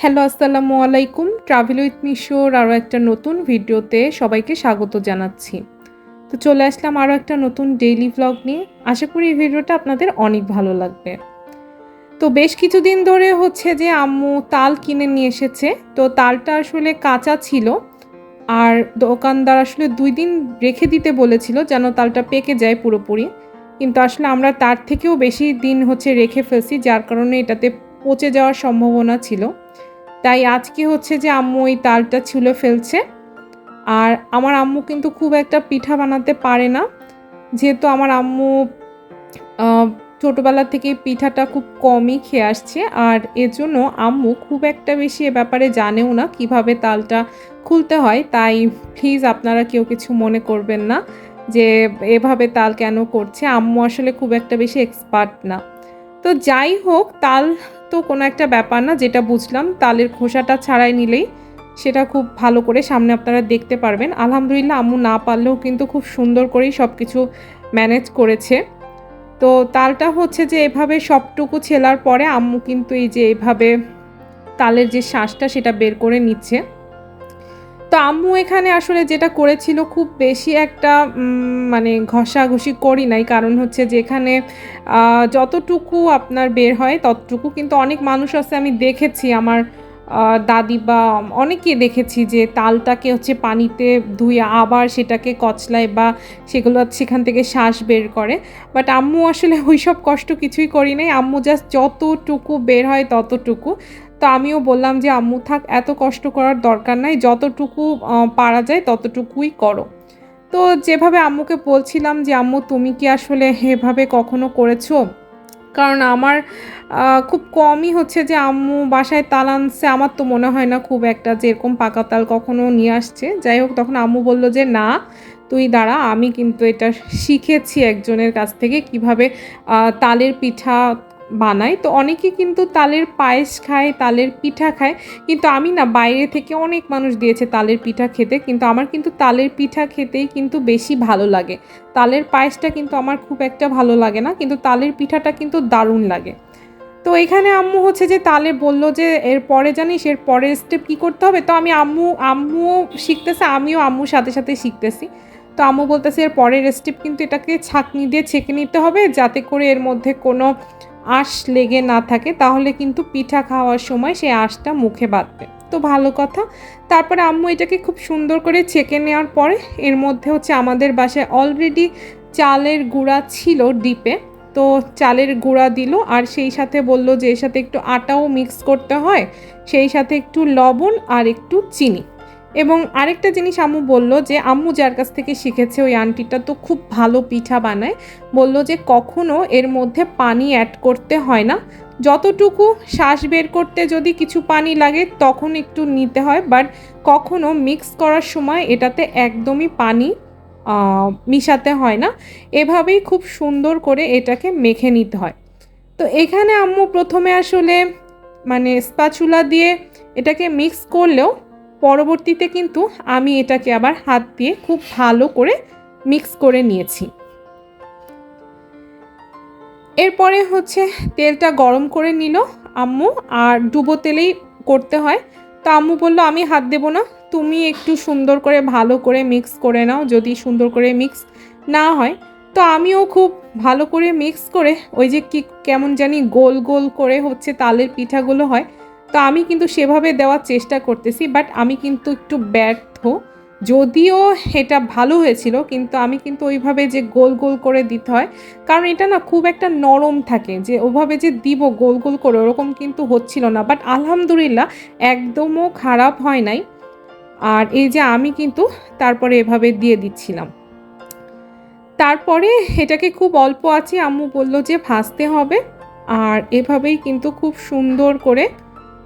Hello, আসসালামু আলাইকুম। Travel with মিশোর আরও একটা নতুন ভিডিওতে সবাইকে স্বাগত জানাচ্ছি। তো চলে আসলাম আরও একটা নতুন ডেইলি ভ্লগ নিয়ে। আশা করি এই ভিডিওটা আপনাদের অনেক ভালো লাগবে। তো বেশ কিছুদিন ধরে হচ্ছে যে আম্মু তাল কিনে নিয়ে এসেছে। তো তালটা আসলে কাঁচা ছিল। আর দোকানদার আসলে দুই দিন রেখে দিতে বলেছিল যেন তালটা পেকে যায় পুরোপুরি। কিন্তু আসলে আমরা তার থেকেও বেশি দিন হচ্ছে রেখে ফেলছি, যার কারণে এটাতে পচে যাওয়ার সম্ভাবনা ছিল। তাই আজকে হচ্ছে যে আম্মু ওই তালটা ছুলে ফেলছে। আর আমার আম্মু কিন্তু খুব একটা পিঠা বানাতে পারে না। যেহেতু আমার আম্মু ছোটোবেলা থেকে পিঠাটা খুব কমই খেয়ে আসছে। আর এর জন্য আম্মু খুব একটা বেশি এ ব্যাপারে জানেও না কীভাবে তালটা খুলতে হয়। তাই প্লিজ আপনারা কেউ কিছু মনে করবেন না যে এভাবে তাল কেন করছে। আম্মু আসলে খুব একটা বেশি এক্সপার্ট না। তো যাই হোক, তাল তো কোনো একটা ব্যাপার না, যেটা বুঝলাম, তালের খোসাটা ছাড়াই নিলেই সেটা খুব ভালো করে সামনে আপনারা দেখতে পারবেন। আলহামদুলিল্লাহ আম্মু না পারলেও কিন্তু খুব সুন্দর করেই সব কিছু ম্যানেজ করেছে। তো তালটা হচ্ছে যে এভাবে সবটুকু ছেলার পরে আম্মু কিন্তু এই যে এভাবে তালের যে শ্বাসটা সেটা বের করে নিচ্ছে। তো আম্মু এখানে আসলে যেটা করেছিল খুব বেশি একটা মানে ঘষাঘষি করি নাই। কারণ হচ্ছে যেখানে যতটুকু আপনার বের হয় ততটুকু। কিন্তু অনেক মানুষ আছে আমি দেখেছি, আমার দাদি বা অনেকে দেখেছি যে তালটাকে হচ্ছে পানিতে ধুয়ে আবার সেটাকে কচলায় বা সেগুলো সেখান থেকে শ্বাস বের করে। বাট আম্মু আসলে ওই সব কষ্ট কিছুই করি নাই। আম্মু জাস্ট যতটুকু বের হয় ততটুকু। তো আমিও বললাম যে, আম্মু, থাক, এত কষ্ট করার দরকার নাই। যতটুকু পারা যায়, ততটুকুই করো। তো যেভাবে আম্মুকে বলছিলাম যে, আম্মু, তুমি কি আসলে এভাবে কখনো করেছ? কারণ আমার খুব কমই হচ্ছে যে, আম্মু বাসায় তাল আনছে। আমার তো মনে হয় না খুব একটা যে, এরকম পাকা তাল কখনো নিয়ে আসছে। যাই হোক, তখন আম্মু বলল যে, না, তুই দাঁড়া, আমি কিন্তু এটা শিখেছি একজনের কাছ থেকে কীভাবে তালের পিঠা বানাই তো অনেকে কিন্তু তালের পায়েস খায়, তালের পিঠা খায়। কিন্তু আমি না, বাইরে থেকে অনেক মানুষ দিয়েছে তালের পিঠা খেতে, কিন্তু আমার কিন্তু তালের পিঠা খেতেই কিন্তু বেশি ভালো লাগে। তালের পায়েসটা কিন্তু আমার খুব একটা ভালো লাগে না, কিন্তু তালের পিঠাটা কিন্তু দারুণ লাগে। তো এখানে আম্মু হচ্ছে যে, তালে বলল যে, এর পরে জানিস, এর পরের স্টেপ কী করতে হবে? তো আমি আম্মু, আম্মুও শিখতেছে, আমিও আম্মুর সাথে সাথে শিখতেছি। তো আম্মু বলতেছে, এর পরের স্টেপ কিন্তু এটাকে ছাঁকনি দিয়ে ছেঁকে নিতে হবে, যাতে করে এর মধ্যে কোনো আঁশ লেগে না থাকে, তাহলে কিন্তু পিঠা খাওয়ার সময় সেই আঁশটা মুখে বাঁধবে। তো ভালো কথা। তারপরে আম্মু এটাকে খুব সুন্দর করে ছেঁকে নেওয়ার পরে, এর মধ্যে হচ্ছে আমাদের বাসায় অলরেডি চালের গুঁড়া ছিল ডিপে, তো চালের গুঁড়া দিল আর সেই সাথে বলল যে এর সাথে একটু আটাও মিক্স করতে হয়, সেই সাথে একটু লবণ আর একটু চিনি। এবং আরেকটা জিনিস আম্মু বলল যে, আম্মু যার কাছ থেকে শিখেছে ওই আন্টিটা তো খুব ভালো পিঠা বানায়, বলল যে কখনো এর মধ্যে পানি অ্যাড করতে হয় না। যতটুকু শ্বাস বের করতে যদি কিছু পানি লাগে, তখন একটু নিতে হয় বাট কখনো মিক্স করার সময় এটাতে একদমই পানি মিশাতে হয় না। এভাবেই খুব সুন্দর করে এটাকে মেখে নিতে হয়। তো এখানে আম্মু প্রথমে আসলে মানে স্পাচুলা দিয়ে এটাকে মিক্স করলেও পরবর্তীতে কিন্তু আমি এটাকে আবার হাত দিয়ে খুব ভালো করে মিক্স করে নিয়েছি। এরপরে হচ্ছে তেলটা গরম করে নিল আম্মু, আর ডুবো তেলেই করতে হয়। তো আম্মু বলল, আমি হাত দেবো না, তুমি একটু সুন্দর করে ভালো করে মিক্স করে নাও, যদি সুন্দর করে মিক্স না হয়। তো আমিও খুব ভালো করে মিক্স করে, ওই যে কি কেমন জানি গোল গোল করে হচ্ছে তালের পিঠাগুলো হয় তো আমি কিন্তু সেভাবে দেওয়ার চেষ্টা করতেছি বাট আমি কিন্তু একটু ব্যর্থ। যদিও এটা ভালো হয়েছিল, কিন্তু আমি কিন্তু ওইভাবে যে গোল গোল করে দিতে হয়, কারণ এটা না খুব একটা নরম থাকে, যে ওভাবে যে দিব গোল গোল করে ওরকম কিন্তু হচ্ছিল না বাট আলহামদুলিল্লাহ একদমও খারাপ হয় নাই। আর এই যে আমি কিন্তু তারপরে এভাবে দিয়ে দিচ্ছিলাম। তারপরে এটাকে খুব অল্প আছে, আম্মু বলল যে ভাজতে হবে, আর এভাবেই কিন্তু খুব সুন্দর করে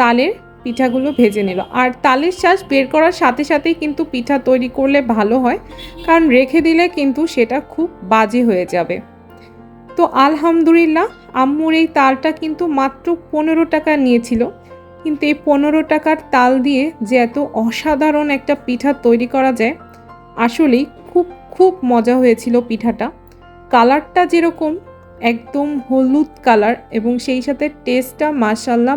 তালের পিঠাগুলো ভেজে নিল। আর তালের শ্বাস বের করার সাথে সাথেই কিন্তু পিঠা তৈরি করলে ভালো হয়, কারণ রেখে দিলে কিন্তু সেটা খুব বাজে হয়ে যাবে। তো আলহামদুলিল্লাহ, আম্মুর এই তালটা কিন্তু মাত্র পনেরো টাকা নিয়েছিল। কিন্তু এই পনেরো টাকার তাল দিয়ে যে এত অসাধারণ একটা পিঠা তৈরি করা যায়, আসলেই খুব খুব মজা হয়েছিল পিঠাটা। কালারটা যেরকম, একদম হলুদ কালার এবং সেই সাথে টেস্টটা মাসাল্লাহ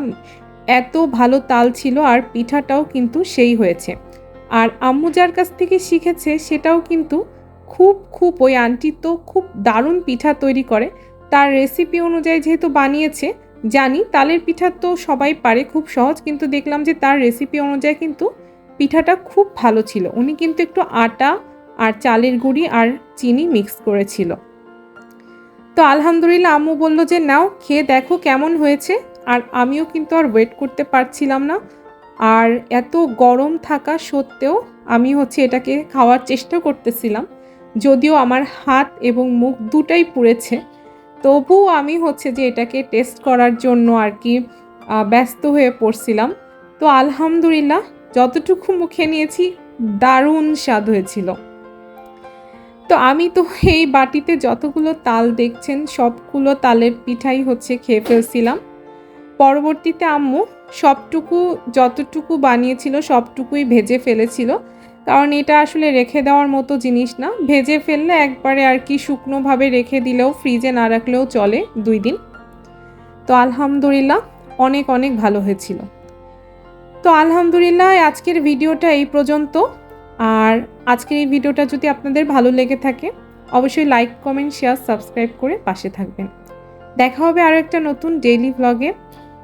এত ভালো তাল ছিল আর পিঠাটাও কিন্তু সেই হয়েছে। আর আম্মু যার কাছ থেকে শিখেছে সেটাও কিন্তু খুব খুব ওই আন্টি তো খুব দারুণ পিঠা তৈরি করে। তার রেসিপি অনুযায়ী যেহেতু বানিয়েছে, জানি তালের পিঠা তো সবাই পারে খুব সহজ, কিন্তু দেখলাম যে তার রেসিপি অনুযায়ী কিন্তু পিঠাটা খুব ভালো ছিল। উনি কিন্তু একটু আটা আর চালের গুঁড়ি আর চিনি মিক্স করেছিল। তো আলহামদুলিল্লাহ আম্মু বলল যে, নাও, খেয়ে দেখো কেমন হয়েছে। আর আমিও কিন্তু আর ওয়েট করতে পারছিলাম না। আর এত গরম থাকা সত্ত্বেও আমি হচ্ছে এটাকে খাওয়ার চেষ্টা করতেছিলাম। যদিও আমার হাত এবং মুখ দুটাই পুড়েছে। তবুও আমি হচ্ছে যে এটাকে টেস্ট করার জন্য আর কি ব্যস্ত হয়ে পড়ছিলাম। তো আলহামদুলিল্লাহ যতটুকু মুখে নিয়েছি দারুণ স্বাদ হয়েছিল। তো আমি তো এই বাটিতে যতগুলো তাল দেখছেন সবগুলো তালের পিঠাই হচ্ছে খেয়ে ফেলছিলাম। পরবর্তীতে আম্মু সবটুকু, যতটুকু বানিয়েছিল, সবটুকুই ভেজে ফেলেছিল। কারণ এটা আসলে রেখে দেওয়ার মতো জিনিস না। ভেজে ফেললে একবারে আর কি শুকনোভাবে রেখে দিলেও, ফ্রিজে না রাখলেও চলে দুই দিন। তো আলহামদুলিল্লাহ, অনেক অনেক ভালো হয়েছিল। তো আলহামদুলিল্লাহ, আজকের ভিডিওটা এই পর্যন্ত। আর আজকের এই ভিডিওটা যদি আপনাদের ভালো লেগে থাকে, অবশ্যই লাইক, কমেন্ট, শেয়ার, সাবস্ক্রাইব করে পাশে থাকবেন। দেখা হবে আরও একটা নতুন ডেইলি ভ্লগে